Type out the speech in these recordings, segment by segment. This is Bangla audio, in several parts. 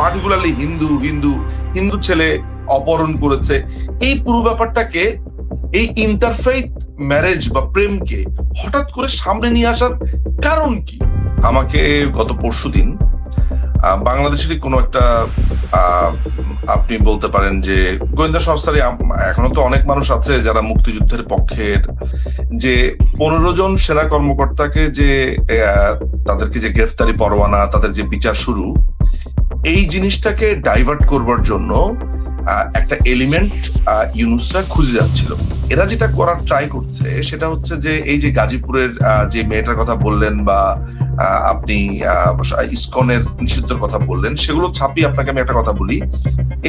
পার্টিকুলারলি হিন্দু হিন্দু হিন্দু ছেলে অপহরণ করেছে। এই পুরো ব্যাপারটাকে, এই ইন্টারফেইথ ম্যারেজ বা প্রেমকে হঠাৎ করে সামনে নিয়ে আসার কারণ কি? আমাকে গত পরশু দিন বাংলাদেশেরই কোনো একটা আপনি বলতে পারেন যে গোয়েন্দা সংস্থারই আম- এখনও তো অনেক মানুষ আছে যারা মুক্তিযুদ্ধের পক্ষের, যে পনেরো জন সেনা কর্মকর্তাকে যে তাদেরকে যে গ্রেফতারি পরোয়ানা, তাদের যে বিচার শুরু এই জিনিসটাকে ডাইভার্ট করবার জন্য একটা এলিমেন্ট ইউনুসরা খুঁজে যাচ্ছিল। এরা যেটা করার ট্রাই করছে, সেটা হচ্ছে যে এই যে গাজীপুরের যে মেয়েটার কথা বললেন বা আপনি ইসকনের নিষিদ্ধের কথা বললেন, সেগুলো ছাপিয়ে আপনাকে আমি একটা কথা বলি।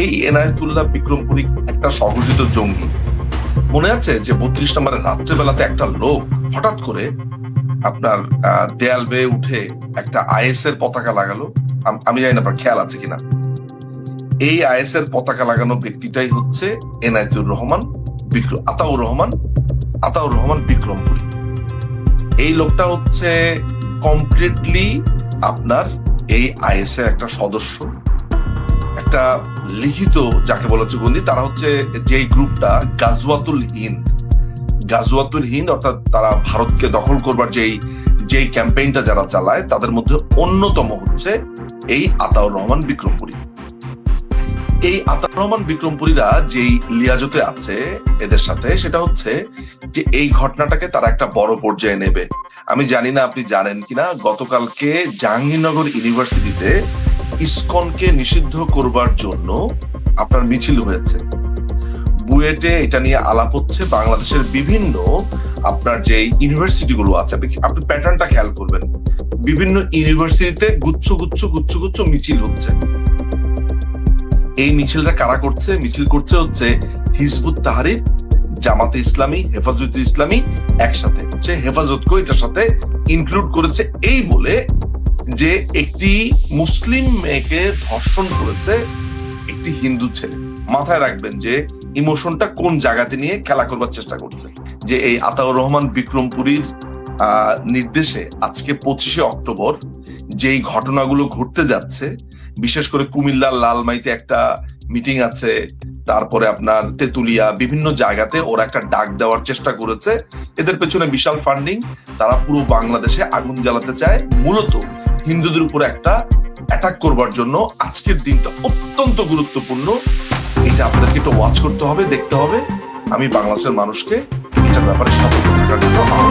এই এনায়েতুল্লাহ বিক্রমপুরী একটা সংগঠিত জঙ্গি। মনে আছে যে বত্রিশ নম্বরের রাত্রেবেলাতে একটা লোক হঠাৎ করে আপনার দেয়াল বেয়ে উঠে একটা আইএস এর পতাকা লাগালো আম- জানি না খেয়াল আছে কিনা। এই আইএস এর পতাকা লাগানো ব্যক্তিটাই হচ্ছে এনায়েতুর রহমান আতাউর রহমান আতাউর রহমান বিক্রমপুরী। এই লোকটা হচ্ছে কমপ্লিটলি আপনার এই আইএস এর একটা সদস্য। একটা লিখিত যাকে বলা হচ্ছে বন্দি, তারা হচ্ছে যেই গ্রুপটা গাজওয়াতুল হিন্দ। গাজওয়াতুল হিন্দ অর্থাৎ তারা ভারতকে দখল করবার যেই যেই ক্যাম্পেইনটা যারা চালায়, তাদের মধ্যে অন্যতম হচ্ছে এই আতাউর রহমান বিক্রমপুরী। এই আতাউর রহমান বিক্রমপুরীরা যেই লিয়াজতে আছে এদের সাথে, সেটা হচ্ছে যে এই ঘটনাটাকে তারা একটা বড় পর্যায়ে নেবে। আমি জানি না আপনি জানেন কিনা, গতকালকে জাহাঙ্গীরনগর ইউনিভার্সিটিতে ইসকনকে নিষিদ্ধ করবার জন্য আপনার মিছিল হয়েছে। বুয়েটে এটা নিয়ে আলাপ হচ্ছে। বাংলাদেশের বিভিন্ন আপনার যে ইউনিভার্সিটি গুলো আছে, আপনি প্যাটার্নটা খেয়াল করবেন। বিভিন্ন ইউনিভার্সিটিতে গুচ্ছ গুচ্ছ গুচ্ছ গুচ্ছ মিছিল হচ্ছে। এই মিছিলটা কারা করছে? মিছিল করছে হচ্ছে হিজবুত তাহারির, জামাতে ইসলামী, হেফাজত ইসলামী একসাথে। হচ্ছে হেফাজতকেও এটার সাথে ইনক্লুড করেছে এই বলে যে একটি মুসলিম মেয়েকে ধর্ষণ করেছে একটি হিন্দু ছেলে। মাথায় রাখবেন যে ইমোশনটা কোন জায়গাতে নিয়ে খেলা করবার চেষ্টা করছে। যে এই আতাউর রহমান বিক্রমপুরীর নির্দেশে আজকে পঁচিশে অক্টোবর যেই ঘটনাগুলো ঘটতে যাচ্ছে, বিশেষ করে কুমিল্লার লালমাইতে একটা মিটিং আছে, তারপরে আপনার তেতুলিয়া, বিভিন্ন জায়গাতে ওরা একটা ডাক দেওয়ার চেষ্টা করেছে। এদের পেছনে বিশাল ফান্ডিং তারা পুরো বাংলাদেশে আগুন জ্বালাতে চায়। মূলত হিন্দুদের উপর একটা অ্যাটাক করবার জন্য আজকের দিনটা অত্যন্ত গুরুত্বপূর্ণ। এটা আপনাদেরকে একটু ওয়াচ করতে হবে, দেখতে হবে। আমি বাংলাদেশের মানুষকে এটার ব্যাপারে সতর্ক থাকার জন্য